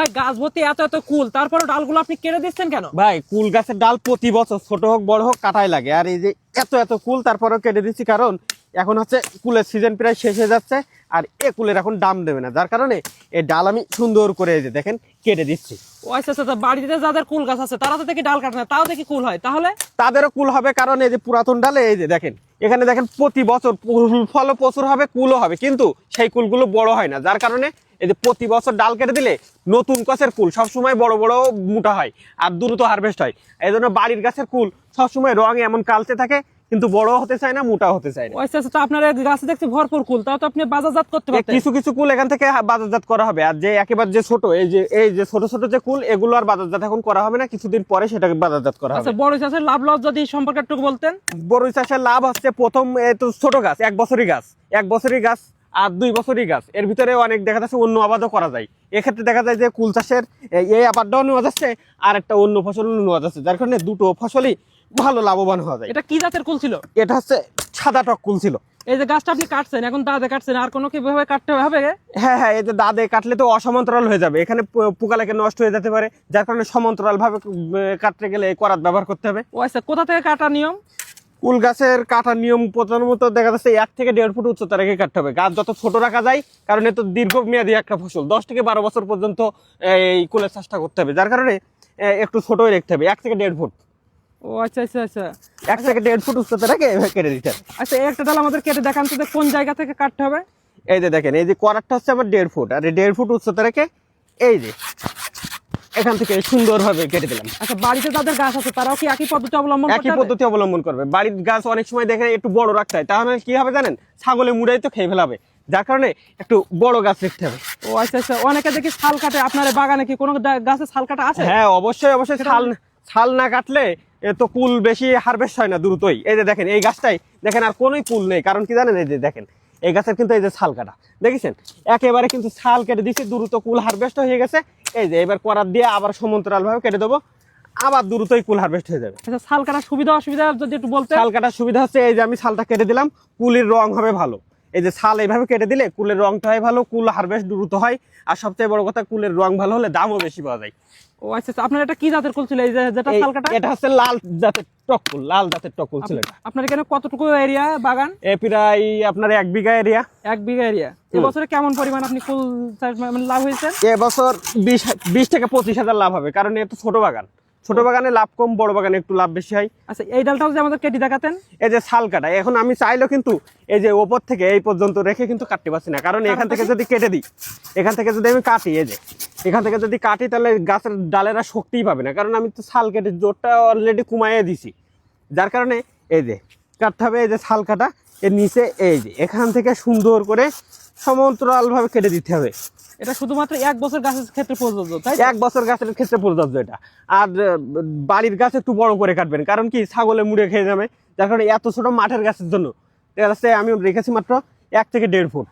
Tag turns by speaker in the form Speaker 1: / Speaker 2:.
Speaker 1: ভাই গাছ ভর্তি এত এত কুল তারপরে ডালগুলো আপনি কেটে দিচ্ছেন কেন?
Speaker 2: ভাই কুল গাছের ডাল প্রতি বছর ছোট হোক বড় হোক কাটাই লাগে। আর এই যে এত এত কুল তারপরেও কেটে দিচ্ছি কারণ এখন হচ্ছে কুলের সিজন প্রায় শেষ হয়ে যাচ্ছে আর এ কুলের এখন দাম দেবে না। যার কারণে এই ডাল আমি সুন্দর করে এই যে দেখেন কেটে দিচ্ছি।
Speaker 1: ও আচ্ছা আচ্ছা আচ্ছা, বাড়িতে যাদের কুল গাছ আছে তারা তো দেখি ডাল কাটে না তাও দেখি কুল হয়। তাহলে?
Speaker 2: তাদেরও কুল হবে কারণ এই যে পুরাতন ডালে এই যে দেখেন এখানে দেখেন প্রতি বছর ফুল- ফলও প্রচুর হবে, কুলও হবে। কিন্তু সেই কুলগুলো বড় হয় না। যার কারণে এই যে প্রতি বছর ডাল কেটে দিলে নতুন গাছের কুল সবসময় বড় বড় মোটা হয় আর দ্রুত হারভেস্ট হয়। এই জন্য বাড়ির গাছের কুল সবসময় রঙে এমন কালচে থাকে কিন্তু বড় হতে চায় না মোটা হতে চায় না।
Speaker 1: আচ্ছা আচ্ছা তো আপনার গাছে দেখছি ভরপুর কুল তাও তো আপনি বাজারজাত করতে পারতেন।
Speaker 2: কিছু কিছু কুল এখান থেকে বাজারজাত করা হবে। আর যে একেবারে যে ছোট এই যে এই যে ছোট ছোট যে কুল এগুলো আর বাজারজাত এখন করা হবে না কিছুদিন পরে সেটাকে বাজারজাত করা হবে।
Speaker 1: আচ্ছা বড় চাষের লাভ লস যদি সম্পর্কে একটু বলতেন।
Speaker 2: বড়ই চাষের লাভ হচ্ছে প্রথম এই তো ছোট গাছ এক বছরই গাছ। এক বছরই গাছ আর দুই বছরই গাছ। এর ভিতরে অনেক দেখা যাচ্ছে অন্য আবাদও করা যায়। এক্ষেত্রে দেখা যায় যে কুল চাষের এই- এই আবাদটাও নেওয়া যাচ্ছে আর একটা অন্য ফসল নেওয়া যাচ্ছে। যার কারণে দুটো ফসলই ভালো লাভবান হওয়া যায়।
Speaker 1: এটা কি জাতের কুল ছিল?
Speaker 2: এটা হচ্ছে সাদা টক কুল ছিল।
Speaker 1: এই যে গাছটা আপনি কাটছেন এখন দাদে কাটছেন আর কোনো কীভাবে কাটতে হবে?
Speaker 2: হ্যাঁ হ্যাঁ এই যে দাদে কাটলে তো অসমান্তরাল হয়ে যাবে। এখানে পোকা লেগে নষ্ট হয়ে যেতে পারে যার কারণে সমান্তরাল ভাবে কাটতে গেলে করাত ব্যবহার করতে হবে।
Speaker 1: ও আচ্ছা কোথা থেকে কাটা নিয়ম?
Speaker 2: কুল গাছের কাটার নিয়ম প্রধানত দেখা যাচ্ছে এক থেকে দেড় ফুট উচ্চতা রেখে কাটতে হবে। গাছ যত ছোট রাখা যায় কারণ এ তো দীর্ঘমেয়াদী একটা ফসল। দশ থেকে বারো বছর পর্যন্ত এই কুলের চাষটা করতে হবে যার কারণে একটু ছোটই রাখতে হবে এক থেকে দেড় ফুট।
Speaker 1: ও আচ্ছা আচ্ছা আচ্ছা।
Speaker 2: এক থেকে দেড় ফুট উচ্চতা রেখে কেটে দিতে
Speaker 1: আচ্ছা একটা ডাল আমাদের কেটে দেখান তো কোন জায়গা থেকে কাটতে হবে।
Speaker 2: এই যে দেখেন এই যে করারটা হচ্ছে আমার দেড় ফুট। আর দেড় ফুট উচ্চতা রেখে এই যে এখান থেকে সুন্দরভাবে কেটে দিলাম।
Speaker 1: আচ্ছা বাড়িতে যাদের গাছ আছে তারাও কি একই পদ্ধতি অবলম্বন
Speaker 2: একই পদ্ধতি অবলম্বন করবে। বাড়ির গাছ অনেক সময় দেখে একটু বড় রাখতে হয় তাহলে কি হবে জানেন? ছাগলে মুড়াই তো খেয়ে ফেলাবে। যার কারণে একটু বড় গাছ রাখতে হবে।
Speaker 1: ও আচ্ছা আচ্ছা। অনেকে দেখি ছাল কাটে। আপনার বাগানে কি কোনো গাছে ছাল কাটা আছে?
Speaker 2: হ্যাঁ অবশ্যই অবশ্যই ছাল ছাল না কাটলে তো কুল বেশি হারভেস্ট হয় না দ্রুতই। এই যে দেখেন এই গাছটাই দেখেন আর কোনোই কুল নেই। কারণ কি জানেন এই যে দেখেন এই গাছের কিন্তু এই যে ছাল কাটা। দেখেছেন? একেবারে কিন্তু ছাল কেটে দিচ্ছে দ্রুত কুল হারভেস্ট হয়ে গেছে। এই যে এবার করার দিয়ে আবার সমান্তরাল ভাবে কেটে দেবো। আবার দ্রুতই কুল হারভেস্ট হয়ে যাবে।
Speaker 1: আচ্ছা ছাল কাটার সুবিধা অসুবিধা যদি একটু বলতে
Speaker 2: ছাল কাটার সুবিধা হচ্ছে এই যে আমি ছালটা কেটে দিলাম কুলের রং হবে ভালো। এই যে ছাল এইভাবে কেটে দিলে কুলের রংটা হয় ভালো কুল হারভেস্ট দ্রুত হয়। আর সবচেয়ে বড় কথা কুলের রং ভালো হলে দামও বেশি পাওয়া যায়।
Speaker 1: ও আচ্ছা আচ্ছা আপনার এটা কি জাতের কুল ছিল? এই যে যেটা ছাল কাটা?
Speaker 2: এটা হচ্ছে লাল জাতের টকুল লাল জাতের টকুল ছিল এটা।
Speaker 1: আপনার এখানে কতটুকু এরিয়া বাগান?
Speaker 2: এ প্রায় আপনার এক বিঘা এরিয়া
Speaker 1: এক বিঘা এরিয়া এবছরে কেমন পরিমাণ আপনি কুল চাষ মানে লাভ হয়েছে?
Speaker 2: এবছর বিশ বিশ থেকে পঁচিশ হাজার লাভ হবে কারণ এ তো ছোট বাগান। ছোট বাগানে লাভ কম বড় বাগানে একটু লাভ বেশি হয়।
Speaker 1: আচ্ছা এই ডালটাও যে আমাদের কেটে দেখাতেন?
Speaker 2: এই যে শাল কাটা এখন আমি চাইলেও কিন্তু এই যে ওপর থেকে এই পর্যন্ত রেখে কিন্তু কাটতে পারছি না। কারণ এখান থেকে যদি কেটে দিই এখান থেকে যদি আমি কাটি এই যে এখান থেকে যদি কাটি তাহলে গাছের ডালেরা শক্তিই পাবে না। কারণ আমি তো শাল কেটে জোরটা অলরেডি কমাইয়ে দিছি। যার কারণে এই যে কাটতে হবে এই যে শাল কাটা এর নিচে এই যে এখান থেকে সুন্দর করে সমান্তরালভাবে কেটে দিতে হবে।
Speaker 1: এটা শুধুমাত্র এক বছর গাছের ক্ষেত্রে প্রযোজ্য, তাই
Speaker 2: এক বছর গাছের ক্ষেত্রে প্রযোজ্য এটা। আর বাড়ির গাছ একটু বড় করে কাটবেন, কারণ কি ছাগলে মুড়ে খেয়ে যাবে, যার কারণে এত ছোট মাঠের গাছের জন্য। দেখা যাচ্ছে আমি রেখেছি মাত্র এক থেকে দেড় ফুট।